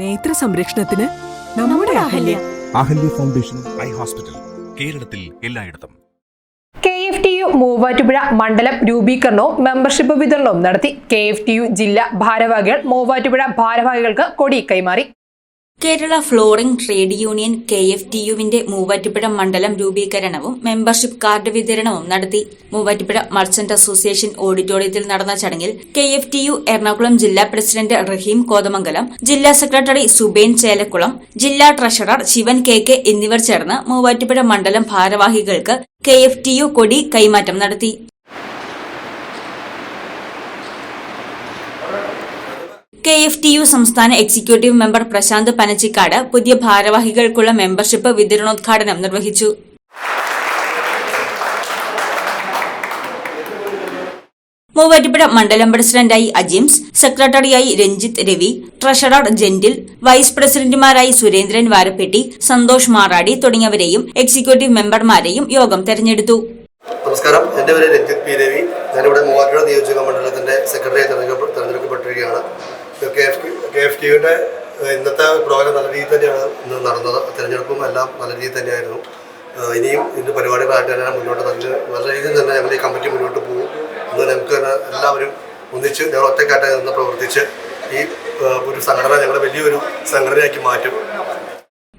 നേത്ര സംരക്ഷണത്തിന് നമ്മുടെ Ahalya. Ahalya foundation eye hospital കേരളത്തിൽ എല്ലായിടത്തും. K F T U Muvattupuzha മണ്ഡലം രൂപീകരണവും മെമ്പർഷിപ്പ് വിതരണവും നടത്തി. കെ എഫ് ടി യു ജില്ലാ ഭാരവാഹികൾ മൂവാറ്റുപുഴ ഭാരവാഹികൾക്ക് കൊടി കൈമാറി. Kerala flooring trade union K F T യുവിന്റെ Muvattupuzha മണ്ഡലം രൂപീകരണവും മെമ്പർഷിപ്പ് കാർഡ് വിതരണവും നടത്തി. മൂവാറ്റുപുഴ മർച്ചന്റ് അസോസിയേഷൻ ഓഡിറ്റോറിയത്തിൽ നടന്ന ചടങ്ങിൽ K F T U Ernakulam ജില്ലാ പ്രസിഡന്റ് റഹീം കോതമംഗലം ജില്ലാ സെക്രട്ടറി സുബേൻ ചേലക്കുളം ജില്ലാ ട്രഷറർ ശിവൻ കെ കെ എന്നിവർ ചേർന്ന് മൂവാറ്റുപുഴ മണ്ഡലം ഭാരവാഹികൾക്ക് കെ എഫ് ടി യു കൊടി കൈമാറ്റം നടത്തി. കെ എഫ് ടി യു സംസ്ഥാന എക്സിക്യൂട്ടീവ് മെമ്പർ പ്രശാന്ത് പനച്ചിക്കാട് പുതിയ ഭാരവാഹികൾക്കുള്ള മെമ്പർഷിപ്പ് വിതരണോദ്ഘാടനം നിർവഹിച്ചു. മൂവാറ്റുപുഴ മണ്ഡലം പ്രസിഡന്റായി അജിംസ് സെക്രട്ടറിയായി Ranjith Ravi treasurer Gentle vice പ്രസിഡന്റുമാരായി Surendran Varappetty Santhosh Maradi തുടങ്ങിയവരെയും എക്സിക്യൂട്ടീവ് മെമ്പർമാരെയും യോഗം തെരഞ്ഞെടുത്തു. നമസ്കാരം. എന്റെ പേര് രഞ്ജിത് പി രവി. ഞാനിവിടെ മൂവാറ്റുപുഴ നിയോജക മണ്ഡലത്തിന്റെ സെക്രട്ടറിയായി തെരഞ്ഞെടുപ്പ് തെരഞ്ഞെടുക്കപ്പെട്ടിരിക്കുകയാണ് കെ എഫ് കെ എഫ് ടിയുടെ ഇന്നത്തെ പ്രോഗ്രാം നല്ല രീതിയിൽ തന്നെയാണ് ഇന്ന് നടന്നത്. തിരഞ്ഞെടുപ്പും എല്ലാം നല്ല രീതിയിൽ തന്നെയായിരുന്നു. ഇനിയും ഇതിന്റെ പരിപാടികളായിട്ട് തന്നെ മുന്നോട്ട് നല്ല നല്ല രീതിയിൽ തന്നെ ഞങ്ങൾ ഈ കമ്മിറ്റി മുന്നോട്ട് പോകും. എന്ന് നമുക്ക് തന്നെ എല്ലാവരും ഒന്നിച്ച് ഞങ്ങൾ ഒറ്റക്കായിട്ട് നിന്ന് പ്രവർത്തിച്ച് ഈ ഒരു സംഘടന ഞങ്ങളുടെ വലിയൊരു സംഘടനയാക്കി മാറ്റും.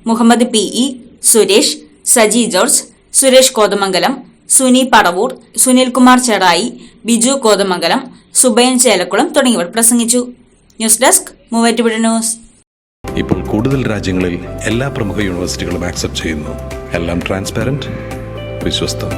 Muhammad P E Suresh Saji George Suresh Kothamangalam Suni Padavoor Sunilkumar Cherai Biju Kothamangalam Subain Chelakkulam തുടങ്ങിയവർ പ്രസംഗിച്ചു. News desk Muvattupuzha news. ഇപ്പോൾ കൂടുതൽ രാജ്യങ്ങളിൽ എല്ലാ പ്രമുഖ യൂണിവേഴ്സിറ്റികളും ആക്സെപ്റ്റ് ചെയ്യുന്നു. എല്ലാം ട്രാൻസ്പാരന്റ് വിശ്വസ്തം.